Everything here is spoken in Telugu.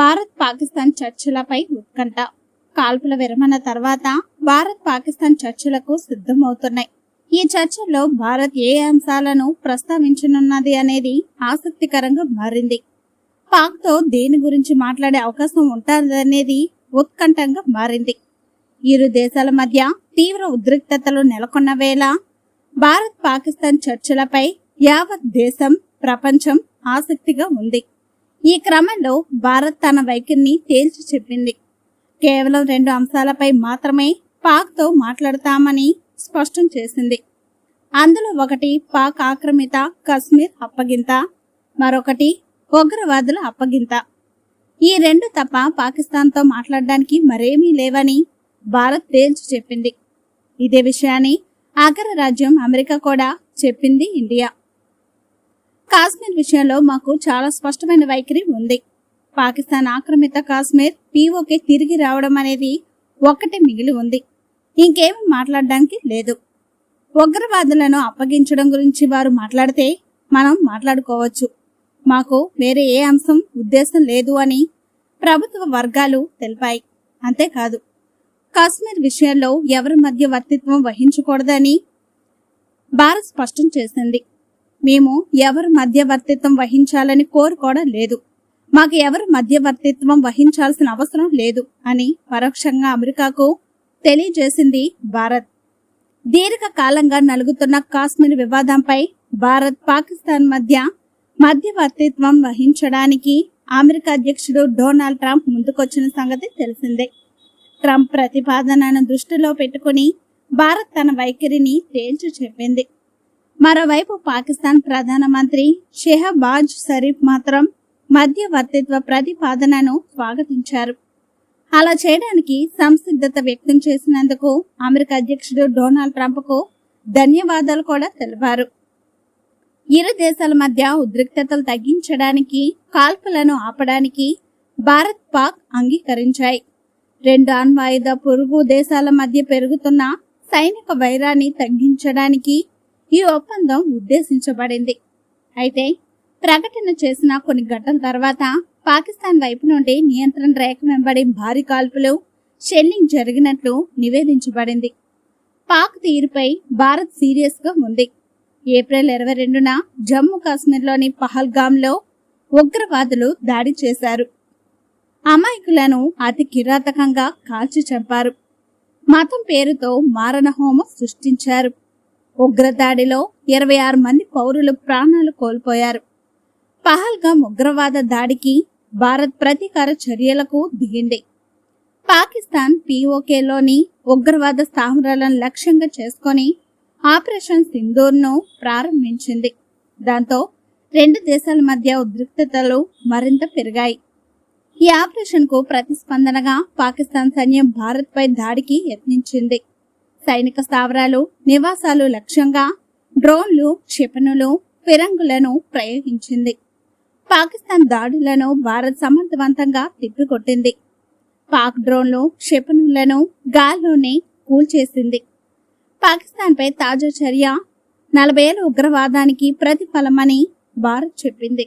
భారత్ పాకిస్తాన్ చర్చలపై ఉత్కంఠ. కాల్పుల విరమణ తర్వాత భారత్ పాకిస్తాన్ చర్చలకు సిద్ధమవుతున్నాయి. ఈ చర్చల్లో భారత్ ఏ అంశాలను ప్రస్తావించనున్నది అనేది ఆసక్తికరంగా మారింది. పాక్తో దేని గురించి మాట్లాడే అవకాశం ఉంటుందనేది ఉత్కంఠంగా మారింది. ఇరు దేశాల మధ్య తీవ్ర ఉద్రిక్తతలు నెలకొన్న వేళ భారత్ పాకిస్తాన్ చర్చలపై యావత్ దేశం ప్రపంచం ఆసక్తిగా ఉంది. ఈ క్రమంలో భారత్ తన వైఖరిని తేల్చి చెప్పింది. కేవలం రెండు అంశాలపై మాత్రమే పాక్తో మాట్లాడతామని స్పష్టం చేసింది. అందులో ఒకటి పాక్ ఆక్రమిత కశ్మీర్ అప్పగింత మరొకటి ఉగ్రవాదుల అప్పగింత. ఈ రెండు తప్ప పాకిస్తాన్తో మాట్లాడడానికి మరేమీ లేవని భారత్ తేల్చి చెప్పింది. ఇదే విషయాన్ని అగ్రరాజ్యం అమెరికా కూడా చెప్పింది ఇండియా. కాశ్మీర్ విషయంలో మాకు చాలా స్పష్టమైన వైఖరి ఉంది. పాకిస్తాన్ ఆక్రమిత కాశ్మీర్ పీఓకే తిరిగి రావడం అనేది ఒక్కటే మిగిలి ఉంది. ఇంకేమీ మాట్లాడడానికి లేదు. ఉగ్రవాదులను అప్పగించడం గురించి వారు మాట్లాడితే మనం మాట్లాడుకోవచ్చు. మాకు వేరే ఏ అంశం ఉద్దేశం లేదు అని ప్రభుత్వ వర్గాలు తెలిపాయి. అంతేకాదు కాశ్మీర్ విషయంలో ఎవరి మధ్యవర్తిత్వం వహించకూడదని భారత్ స్పష్టం చేసింది. మేము ఎవరు మధ్యవర్తిత్వం వహించాలని కోరుకోవడం లేదు. మాకు ఎవరు మధ్యవర్తిత్వం వహించాల్సిన అవసరం లేదు అని పరోక్షంగా అమెరికాకు తెలియజేసింది భారత్. దీర్ఘకాలంగా నలుగుతున్న కాశ్మీర్ వివాదంపై భారత్ పాకిస్తాన్ మధ్య మధ్యవర్తిత్వం వహించడానికి అమెరికా అధ్యక్షుడు డొనాల్డ్ ట్రంప్ ముందుకొచ్చిన సంగతి తెలిసిందే. ట్రంప్ ప్రతిపాదనను దృష్టిలో పెట్టుకుని భారత్ తన వైఖరిని తేల్చి చెప్పింది. మరోవైపు పాకిస్తాన్ ప్రధానమంత్రి షెహబాజ్ షరీఫ్ మాత్రం మధ్యవర్తిత్వ ప్రతిపాదనను స్వాగతించారు. అలా చేయడానికి సంసిద్ధత వ్యక్తం చేసినందుకు అమెరికా అధ్యక్షుడు డొనాల్డ్ ట్రంప్కు ధన్యవాదాలు కూడా తెలిపారు. ఇరు దేశాల మధ్య ఉద్రిక్తతలు తగ్గించడానికి కాల్పులను ఆపడానికి భారత్ పాక్ అంగీకరించాయి. రెండు అణ్వాయుధ పొరుగు దేశాల మధ్య పెరుగుతున్న సైనిక వైరాన్ని తగ్గించడానికి ఈ ఒప్పందం ఉద్దేశించబడింది. అయితే ప్రకటన చేసిన కొన్ని గంటల తర్వాత పాకిస్తాన్ వైపు నుండి నియంత్రణ రేఖ వెంబడి భారీ కాల్పులు షెల్లింగ్ జరిగినట్లు నివేదించబడింది. పాక్ తీరుపై భారత్ సీరియస్గా ఉంది. ఏప్రిల్ ఇరవై రెండున జమ్మూ కాశ్మీర్లోని పహల్గాంలో ఉగ్రవాదులు దాడి చేశారు. అమాయకులను అతి కిరాతకంగా కాల్చి చంపారు. మతం పేరుతో మారణ హోమం సృష్టించారు. ఉగ్రదాడిలో ఇరవై ఆరు మంది పౌరులు ప్రాణాలు కోల్పోయారు. పహల్గా ఉగ్రవాద దాడికి భారత్ ప్రతీకార చర్యలకు దిగింది. పాకిస్తాన్ పీఓకేలోని ఉగ్రవాద స్థావరాలను లక్ష్యంగా చేసుకొని ఆపరేషన్ సింధూర్ను ప్రారంభించింది. దాంతో రెండు దేశాల మధ్య ఉద్రిక్తతలు మరింత పెరిగాయి. ఈ ఆపరేషన్కు ప్రతిస్పందనగా పాకిస్తాన్ సైన్యం భారత్పై దాడికి యత్నించింది. సైనిక స్థావరాలు నివాసాలు లక్ష్యంగా డ్రోన్లు క్షిపణులు ఫిరంగులను ప్రయోగించింది. పాకిస్తాన్ దాడులను భారత్ సమర్థవంతంగా తిప్పికొట్టింది. పాక్ డ్రోన్లు క్షిపణులను గాల్లోనే కూల్చేసింది. పాకిస్తాన్పై తాజా చర్య నలభై ఏళ్ళ ఉగ్రవాదానికి ప్రతిఫలమని భారత్ చెప్పింది.